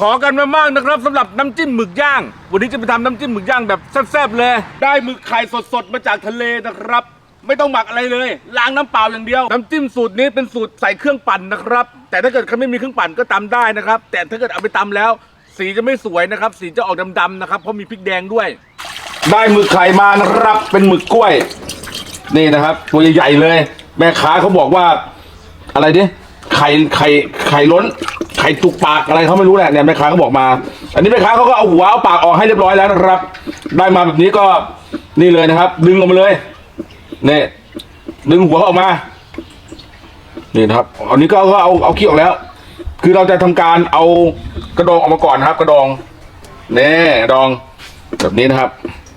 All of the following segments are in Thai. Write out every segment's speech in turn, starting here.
ขอกันมามากนะครับสำหรับน้ำจิ้มหมึกย่าง วันนี้จะไปทำน้ำจิ้มหมึกย่างแบบแซ่บๆเลย ได้หมึกไข่สดๆมาจากทะเลนะครับ ไม่ต้องหมักอะไรเลย ล้างน้ำเปล่าอย่างเดียว น้ำจิ้มสูตรนี้เป็นสูตรใส่เครื่องปั่นนะครับ แต่ถ้าเกิดเขาไม่มีเครื่องปั่นก็ตำได้นะครับ แต่ถ้าเกิดเอาไปตำแล้ว สีจะไม่สวยนะครับ สีจะออกดำๆนะครับเพราะมีพริกแดงด้วย ได้หมึกไข่มานะครับ เป็นหมึกกล้วย นี่นะครับ ตัวใหญ่ๆเลย แม่ค้าเขาบอกว่า อะไรดิ ไข่ไข่ไข่ล้น ไข่ตุกปากอะไรเขาไม่รู้แหละเนี่ยแม่ค้าเขาบอกมา อันนี้แม่ค้าเขาก็เอาหัวเอาปากออกให้เรียบร้อยแล้วนะครับ ได้มาแบบนี้ก็นี่เลยนะครับ ดึงออกมาเลยเนี่ยดึงหัวออกมานี่นะครับอันนี้ก็เอาเอาเอาขี้ออกแล้ว คือเราจะทำการเอากระดองออกมาก่อนนะครับ กระดองเนี่กระดองแบบนี้นะครับ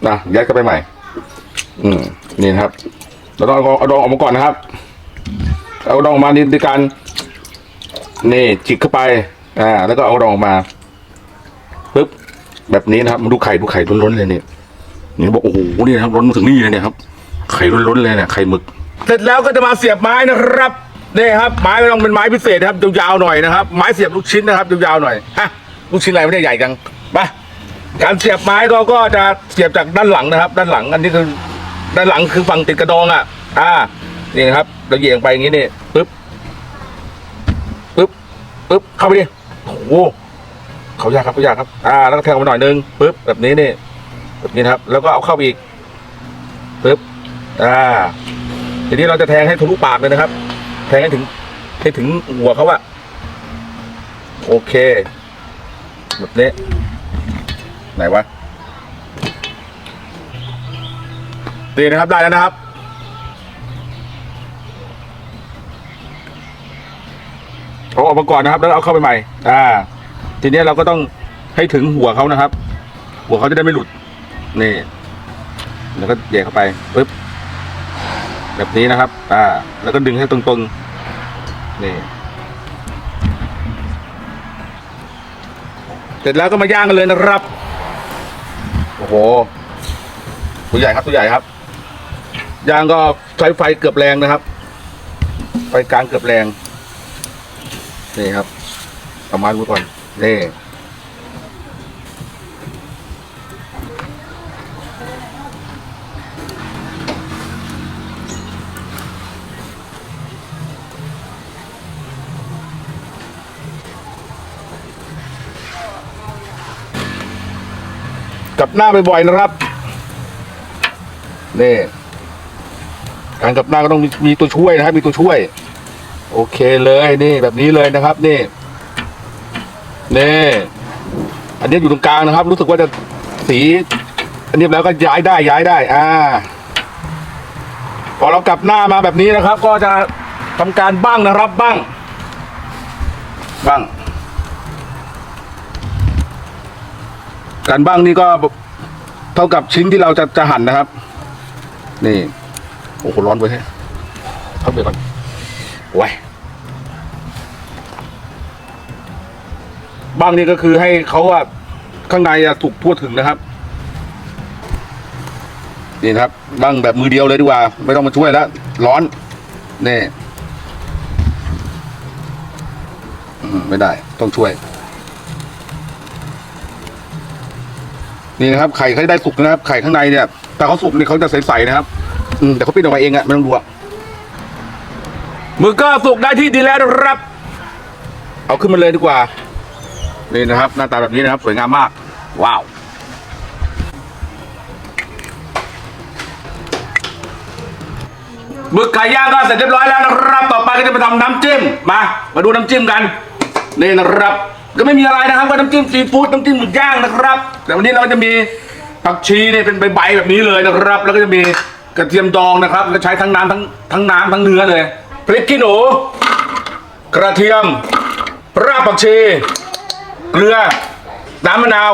นะยัดเข้าไปใหม่ อืมนี่นะครับเราต้องเอาดองออกมาก่อนนะครับ เอาดองออกมาในการ นี่จิกเข้าไป อ่า แล้วก็เอาดองออกมาปึ๊บแบบนี้นะครับมาดูไข่ดูไข่ล้นๆเลยเนี่ยนี่บอกโอ้โหนี่นะครับล้นมาถึงนี่เลยเนี่ยครับ ไข่ล้นๆเลยเนี่ยไข่หมึก เสร็จแล้วก็จะมาเสียบไม้นะครับนี่ครับไม้ไม่ต้องเป็นไม้พิเศษนะครับยาวๆหน่อยนะครับ ไม้เสียบลูกชิ้นนะครับยาวๆหน่อยฮะลูกชิ้นอะไรไม่ได้ใหญ่จังไปการเสียบไม้เราก็จะเสียบจากด้านหลังนะครับ ด้านหลังอันนี้คือด้านหลังคือฝั่งติดกระดองอะ อ่า นี่นะครับเราเหยียงไปอย่างนี้นี่ปึ๊บ ปึ๊บเข้าไปดิโอ้โหเขายากครับเขายากครับ อ่า แล้วก็แทงออกมาหน่อยนึงปึ๊บแบบนี้นี่แบบนี้ครับ แล้วก็เอาเข้าไปอีกปึ๊บอ่าทีนี้เราจะแทงให้ทะลุปากเลยนะครับ แทงให้ถึงให้ถึงหัวเขาอะโอเคแบบนี้ไหนวะนี่นะครับได้แล้วนะครับ เอาออกมาก่อนนะครับ แล้วเอาเข้าไปใหม่ อ่า ทีนี้เราก็ต้องให้ถึงหัวเขานะครับ หัวเขาจะได้ไม่หลุด นี่ แล้วก็แยกเข้าไปปึ๊บแบบนี้นะครับ อ่า แล้วก็ดึงให้ตรงๆ นี่ เสร็จแล้วก็มาย่างกันเลยนะครับ โอ้โห ตัวใหญ่ครับตัวใหญ่ครับ ย่างก็ใช้ไฟเกือบแรงนะครับ ไฟกลางเกือบแรง นี่ครับประมาดูก่อนนี่กลับหน้าบ่อยๆนะครับนี่การกลับหน้าก็ต้องมีมีตัวช่วยนะครับ มีตัวช่วย โอเคเลยนี่แบบนี้เลยนะครับ นี่นี่อันนี้อยู่ตรงกลางนะครับ รู้สึกว่าจะสี อันนี้แล้วก็ย้ายได้ย้ายได้ อ่า พอเรากลับหน้ามาแบบนี้นะครับ ก็จะทำการบ้างนะครับบ้าง บ้างการบ้างนี่ก็เท่ากับชิ้นที่เราจะจะหั่นนะครับ นี่ โอ้โหร้อนไปแท้เข้าไปก่อน ว้บ้างนี่ก็คือให้เขาอะข้างในอะถูกทั่วถึงนะครับ นี่ครับบ้างแบบมือเดียวเลยดีกว่า ไม่ต้องมาช่วยแล้ว ร้อนนี่ไม่ได้ ต้องช่วย นี่นะครับ ไข่เขาได้สุกนะครับ ไข่ข้างในเนี่ย แต่เขาสุกเนี่ยเขาจะใสๆนะครับ อืมแต่เขาปิ้งออกมาเองอะไม่ต้องดูอะ มือก็สุกได้ที่ดีแล้วนะครับ เอาขึ้นมาเลยดีกว่า นี่นะครับ หน้าตาแบบนี้นะครับ สวยงามมาก ว้าวหมึกไก่ย่างก็เสร็จเรียบร้อยแล้วนะครับ ต่อไปก็จะไปทำน้ำจิ้ม มา มาดูน้ำจิ้มกัน นี่นะครับ ก็ไม่มีอะไรนะครับ ก็น้ำจิ้มซีฟู้ดน้ำจิ้มหมึกย่างนะครับ แต่วันนี้เราจะมีผักชีเนี่ยเป็นใบๆแบบนี้เลยนะครับ แล้วก็จะมีกระเทียมดองนะครับ ก็ใช้ทั้งน้ำทั้งทั้งน้ำทั้งเนื้อเลย พริกขี้หนู กระเทียม รากผักชี เกลือ น้ำมะนาว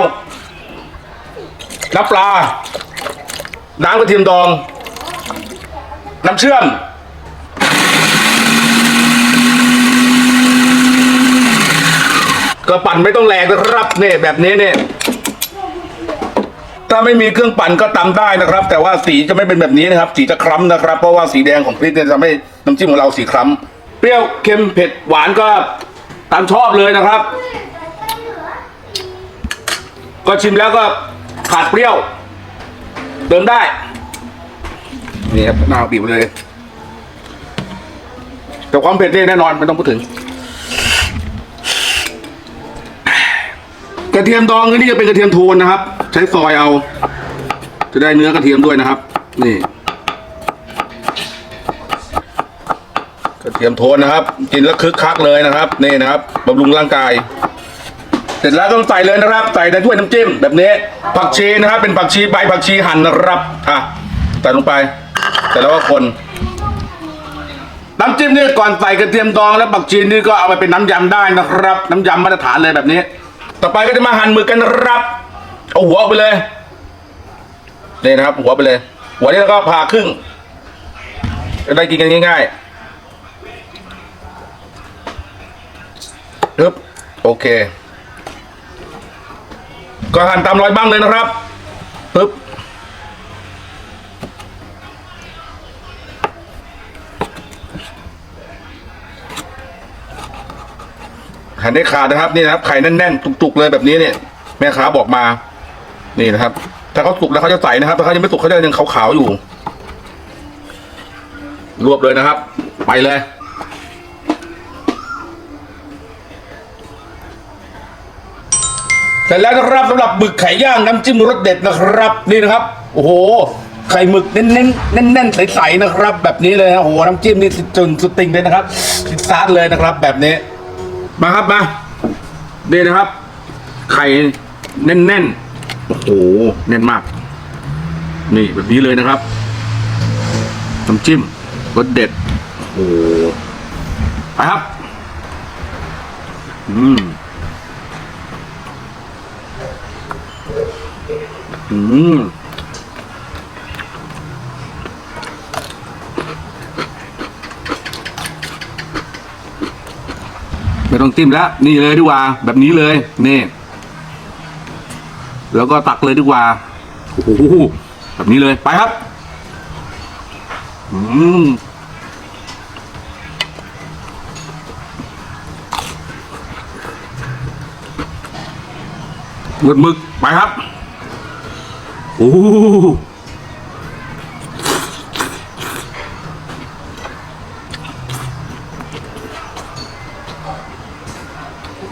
น้ำปลา น้ำกระเทียมดอง น้ำเชื่อม ก็ปั่นไม่ต้องแรงนะครับเนี่ยแบบนี้เนี่ย ถ้าไม่มีเครื่องปั่นก็ตำได้นะครับ แต่ว่าสีจะไม่เป็นแบบนี้นะครับ สีจะคล้ำนะครับ เพราะว่าสีแดงของพริกเนี่ยจะทำให้น้ำจิ้มของเราสีคล้ำเปรี้ยวเค็มเผ็ดหวานก็ตามชอบเลยนะครับ ก็ชิมแล้วก็ขาดเปรี้ยว เติมได้นี่ครับน้าบีบไปเลยแต่ความเผ็ดนี่แน่นอนไม่ต้องพูดถึง กระเทียมดองนี่จะเป็นกระเทียมโทนนะครับ ใช้ซอยเอา จะได้เนื้อกระเทียมด้วยนะครับ นี่ กระเทียมโทนนะครับ กินแล้วคึกคักเลยนะครับ นี่นะครับบำรุงร่างกาย เสร็จแล้วก็ใส่เลยนะครับ ใส่ในถ้วยน้ำจิ้มแบบนี้ ผักชีนะครับ เป็นผักชีใบผักชีหั่นนะครับอะใส่ลงไปเสร็จแล้วก็คนน้ำจิ้มนี่ก่อนใส่กระเทียมดองและผักชีนี่ก็เอาไปเป็นน้ำยำได้นะครับ น้ำยำมาตรฐานเลยแบบนี้ ต่อไปก็จะมาหั่นหมึกกันนะครับ เอาหัวออกไปเลยนี่นะครับ หัวไปเลย หัวนี้แล้วก็ผ่าครึ่งจะได้กินกันง่ายๆปึ๊บโอเค ก็หั่นตามรอยบ้างเลยนะครับปึ๊บ หันได้ขาดนะครับนี่นะครับไข่แน่นๆจุกๆเลยแบบนี้เนี่ย แม่ค้าบอกมา นี่นะครับ ถ้าเขาสุกแล้วเขาจะใส่นะครับถ้าเขายังไม่สุกเขาจะยังขาวๆอยู่รวบเลยนะครับ ไปเลยเสร็จแล้วนะครับสำหรับหมึกไข่ย่างน้ำจิ้มรสเด็ดนะครับ นี่นะครับ โอ้โหไข่หมึกเน้นเน้นๆแน่นๆใสๆนะครับ แบบนี้เลยนะโอ้โหน้ำจิ้มนี่จนสุดติ่งเลยนะครับซิดซาร์เลยนะครับ แบบนี้ มาครับมานี่นะครับ ไข่แน่นๆ โอ้โห แน่นมาก นี่แบบนี้เลยนะครับน้ำจิ้มรสเด็ด โอ้โห ไปครับ อืม อืม ไม่ต้องจิ้มแล้วนี่เลยดีกว่า แบบนี้เลยนี่ แล้วก็ตักเลยดีกว่าโอ้โหแบบนี้เลยไปครับ อืมหมึกหมึกไปครับ โอ้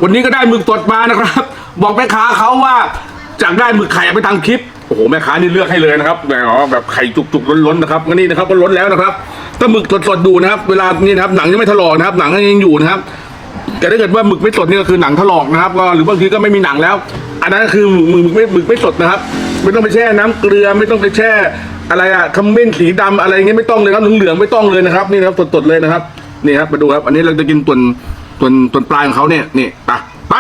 วันนี้ก็ได้หมึกสดมานะครับ บอกแม่ค้าเขาว่าจากได้หมึกไข่ไปทำคลิปโอ้โหแม่ค้านี่เลือกให้เลยนะครับแบบอ๋อแบบไข่จุกๆล้นๆนะครับก็นี่นะครับก็ล้นแล้วนะครับถ้าหมึกสดๆดูนะครับ เวลานี่นะครับหนังยังไม่ถลอกนะครับ หนังยังอยู่นะครับแต่ถ้าเกิดว่าหมึกไม่สดนี่ก็คือหนังถลอกนะครับก็หรือบางทีก็ไม่มีหนังแล้ว อันนั้นก็คือหมึกหมึกไม่หมึกไม่สดนะครับ ไม่ต้องไปแช่น้ำเกลือไม่ต้องไปแช่ อะไรอะขมิ้นสีดำอะไรเงี้ยไม่ต้องเลยครับเหลืองๆไม่ต้องเลยนะครับ นี่นะครับสดๆเลยนะครับนี่ครับมาดูครับ อันนี้เราจะกินส่วน ตัวตัวนปลายของเขาเนี่ยนี่ไปไป